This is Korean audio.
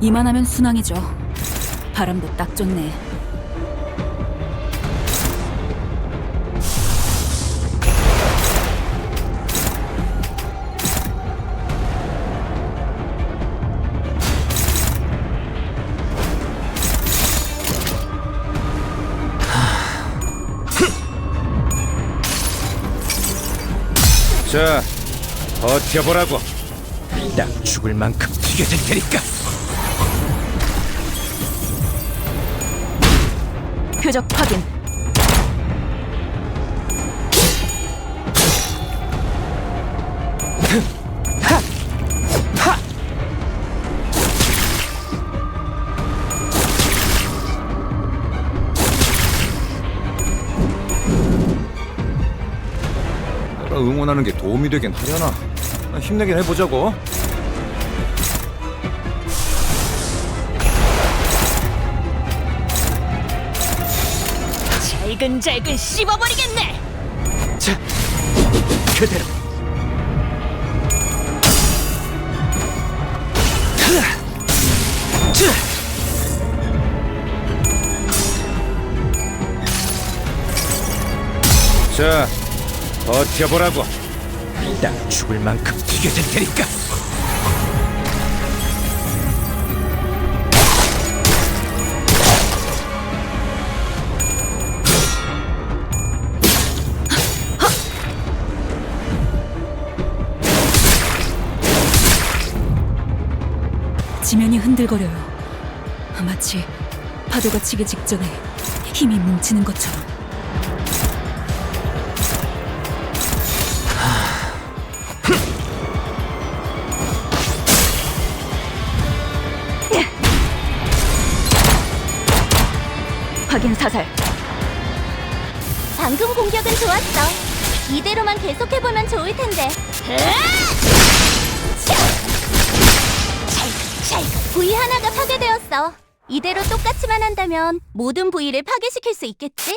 이만하면 순항이죠. 바람도 딱 좋네. 자, 버텨보라고. 딱 죽을 만큼 튀겨질 테니까. 표적 확인. 응원하는 게 도움이 되긴 하려나. 힘내긴 해보자고. 잘근잘근 씹어버리겠네. 자, 그대로. 자, 버텨보라고. 딱 죽을 만큼 튀겨질 테니까. 지면이 흔들거려요. 마치 파도가 치기 직전에 힘이 뭉치는 것처럼. 확인 사살. 방금 공격은 좋았어. 이대로만 계속해보면 좋을 텐데. 부위 하나가 파괴되었어. 이대로 똑같이만 한다면 모든 부위를 파괴시킬 수 있겠지?